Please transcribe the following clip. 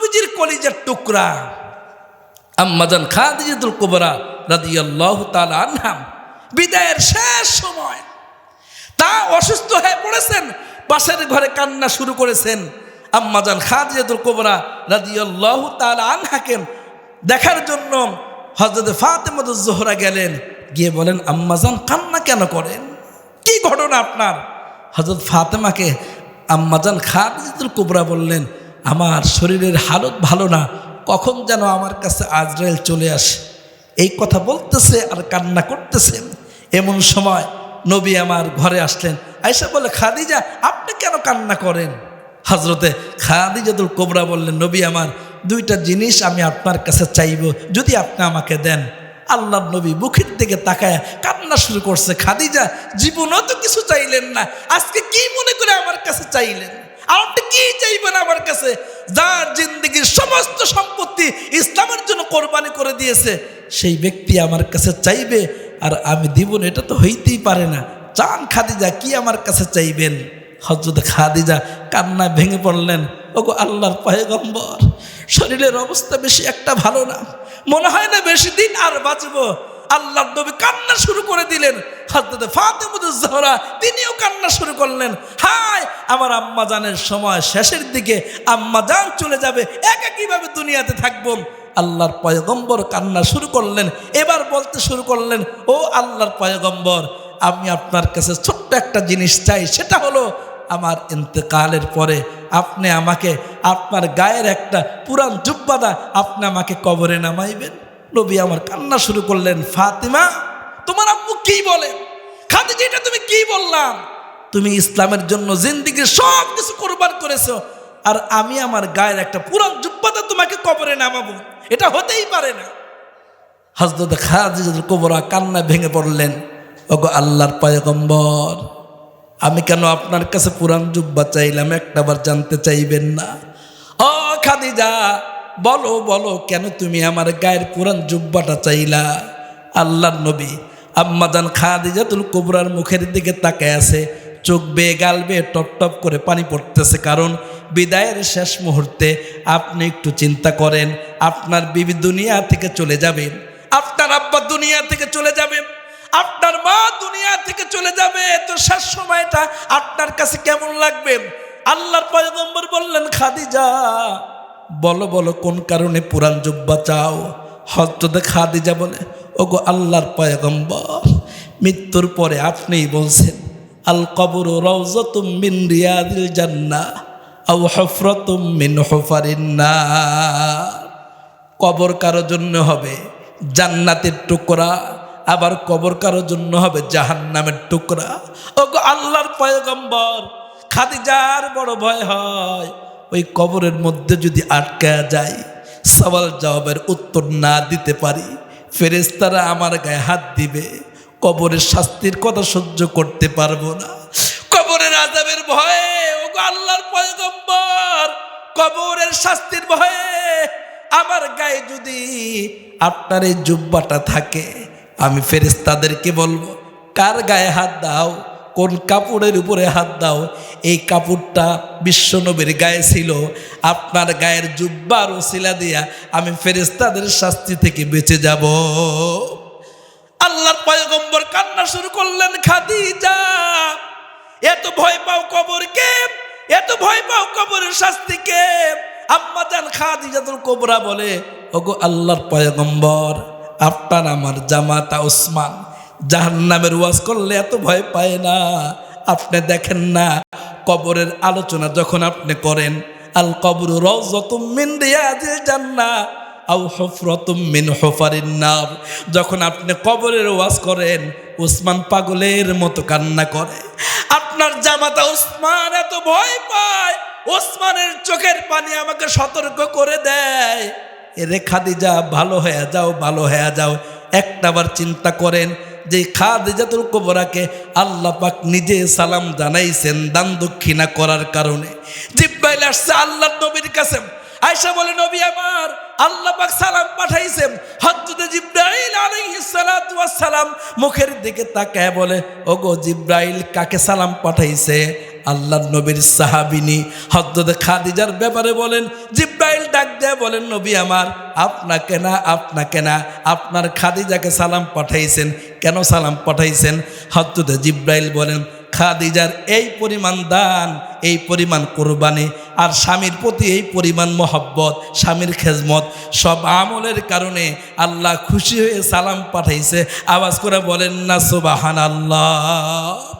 নবীজির কলিজার টুকরা। আম্মাজান খাদিজাতুল কুবরা রাদিয়াল্লাহু তাআলা আনহাম বিদায়ের শেষ সময়। তা অসুস্থ হয়ে পড়েছেন, পাশের ঘরে কান্না শুরু করেছেন। আম্মাজান খাদিজাতুল কুবরা রাদিয়াল্লাহু তাআলা আনহাকে দেখার জন্য হযরত ফাতেমাতুজ জোহরা গেলেন। গিয়ে বলেন, আম্মাজান, কান্না কেন করেন? কি ঘটনা আপনার? হযরত ফাতেমাকে আম্মাজান খাদিজাতুল কুবরা বললেন আমার শরীরের হালত ভালো না, কখন যেন আমার কাছে আজরাইল চলে আসে। এই কথা বলতেছে আর কান্না করতেছেন এমন সময় নবী আমার ঘরে আসলেন। আয়সা বলে, খাদিজা, আপনি কেন কান্না করেন? হজরতে খাদিজাতুল কোবরা বললেন, নবী আমার, দুইটা জিনিস আমি আপনার কাছে চাইব, যদি আপনি আমাকে দেন। আল্লাহ নবী মুখের দিকে তাকায় কান্না শুরু করছে, খাদিজা, জীবনও তো কিছু চাইলেন না, আজকে কি মনে করে আমার কাছে চাইলেন? আর কি চাইবেন আমার কাছে? যার জিন্দগির সমস্ত সম্পত্তি ইসলামের জন্য কোরবানি করে দিয়েছে, সেই ব্যক্তি আমার কাছে চাইবে, আর আমি দিব না, এটা তো হইতেই পারে না। চান খাদিজা কি আমার কাছে চাইবেন? হজরত খাদিজা কান্না ভেঙে পড়লেন। ওগো আল্লাহর পয়গম্বর, শরীরের অবস্থা বেশি একটা ভালো না। মনে হয় না বেশি দিন আর বাঁচবো। আল্লাহ নবী কান্না শুরু করে দিলেন। হজরত ফাতেমুদুজ জহরা তিনিও কান্না শুরু করলেন। হায়, আমার আম্মা জানের সময় শেষের দিকে আম্মা জান চলে যাবে, একা কীভাবে দুনিয়াতে থাকব? আল্লাহর পয়গম্বর কান্না শুরু করলেন, এবার বলতে শুরু করলেন, ও আল্লাহর পয়গম্বর, আমি আপনার কাছে ছোট্ট একটা জিনিস চাই, সেটা হলো আমার ইন্তেকালের পরে আপনি আমাকে, আপনার গায়ের একটা পুরান জুব্বাদা আপনি আমাকে কবরে নামাইবেন। নবী আমার কান্না শুরু করলেন, ফাতিমা, তোমার আম্মু কি বলে? খাদিজা এটা তুমি কি বললাম? তুমি ইসলামের জন্য জিন্দিগির সব কিছু কোরবান করেছ, আর আমি আমার গায়ের একটা পুরান জুব্বাদা তোমাকে কবরে নামাবো। এটা হতেই পারে না। হজরত খাদিজাতুল কুবরা কান্না ভেঙে পড়লেন, ওগো আল্লাহর পয়গম্বর, আমি কেন আপনার কাছে পুরান জুব্বা চাইলাম একটাবার জানতে চাইবেন না? ও খাদিজা, বলো বলো, কেন তুমি আমার গায়ের পুরান জুব্বাটা চাইলা? আল্লাহর নবী আম্মাজান খাদিজাতুল কুবরার মুখের দিকে তাকায় আছে, চোখ বেয়ে গাল বেয়ে টপ টপ করে পানি পড়তেছে। কারণ বিদায়ের শেষ মুহূর্তে আপনি একটু চিন্তা করেন, আপনার বিবি দুনিয়া থেকে চলে যাবে, আপনার আব্বা দুনিয়া থেকে চলে যাবে, আপনার মা দুনিয়া থেকে চলে যাবে। তো শেষ সময়টা আপনার কাছে কেমন লাগবে? আল্লাহর পয়গম্বর বললেন, খাদিজা, বলো বলো, কোন কারণে পুরাণ জুব্বা চাও? হজরতে খাদিজা বলে ওগো আল্লাহর পয়গম্বর, মৃত্যুর পরে আপনিই বলছেন, আল কবর রওজতুম মিন রিয়াদিল জান্না আও হফরতুম মিন হুফারিন নার। কবর কারও জন্য হবে জান্নাতের টুকরা, আবার কবর কারও জন্য হবে জাহান্নামের টুকরা। ও গো আল্লাহর পয়গম্বর, খাদিজার বড় ভয় হয়, ওই কবরের মধ্যে যদি আটকা যায় সওয়াল জবাবের উত্তর না দিতে পারি ফেরেস্তারা আমার গায়ে হাত দিবে। কবরের শাস্তির কথা সহ্য করতে পারব না। কবরের আজাবের ভয়ে ও আল্লাহর পয়গম্বর, কবরের শাস্তির ভয়ে আমার গায়ে যদি আপনার এই জুব্বাটা থাকে, আমি ফেরেস্তাদেরকে বলব, কার গায়ে হাত দাও? কোন কাপড়ের উপরে হাত দাও, এই কাপড়টা বিশ্বনবীর গায়ে ছিল। আপনার গায়ের জুব্বার ওসিলা দিয়া আমি ফেরেস্তাদের শাস্তি থেকে বেঁচে যাব। আল্লাহর পয়গম্বর কান্না শুরু করলেন, খাদিজা, এত ভয় পাও কবর কবরকে এত ভয় পাও কবরের শাস্তিকে আম্মা জান খাদিজাতুল কোবরা বলে, ওগো আল্লাহর পয়গম্বর, আপনার আমার জামাতা ওসমান জাহান্নামের ওয়াজ করলে এত ভয় পায় না। আপনি দেখেন না, কবরের আলোচনা যখন আপনি করেন, আল কবর জান্নাহ আউ যখন আপনি কবরের ওয়াজ করেন, উসমান পাগলের মতো কান্না করে। আপনার জামাতা উসমান এত ভয় পায় ওসমানের চোখের পানি আমাকে সতর্ক করে দেয়। এরে খাদিজা, ভালো হয়ে যাও, ভালো হয়ে যাও। একটাবার চিন্তা করেন যে খাদিজাতুল কোবরাকে আল্লাহ পাক নিজে সালাম জানাইছেন দান দক্ষিণা করার কারণে। জিব্বাইল আসছে আল্লাহ নবীর কাছে। আয়সা বলে, নবী আমার, আল্লাহ পাক সালাম পাঠাইছেন। হযরত জিব্রাইল আলাইহিস সালাম মুখের দিকে তাকায় বলে, ওগো জিব্রাইল, কাকে সালাম পাঠাইছে? আল্লাহ নবীর সাহাবিনী হদ্দতে খাদিজার ব্যাপারে বলেন, জিব্রাইল ডাক দেয়া বলেন, নবী আমার, আপনাকে না আপনাকে না, আপনার খাদিজাকে সালাম পাঠাইছেন। কেন সালাম পাঠাইছেন? হদ্দতে জিব্রাইল বলেন, খাদিজার এই পরিমাণ দান, এই পরিমাণ কোরবানি আর স্বামীর প্রতি এই পরিমাণ মহব্বত, স্বামীর খেজমত, সব আমলের কারণে আল্লাহ খুশি হয়ে সালাম পাঠাইছে। আওয়াজ করে বলেন, না সুবাহান আল্লাহ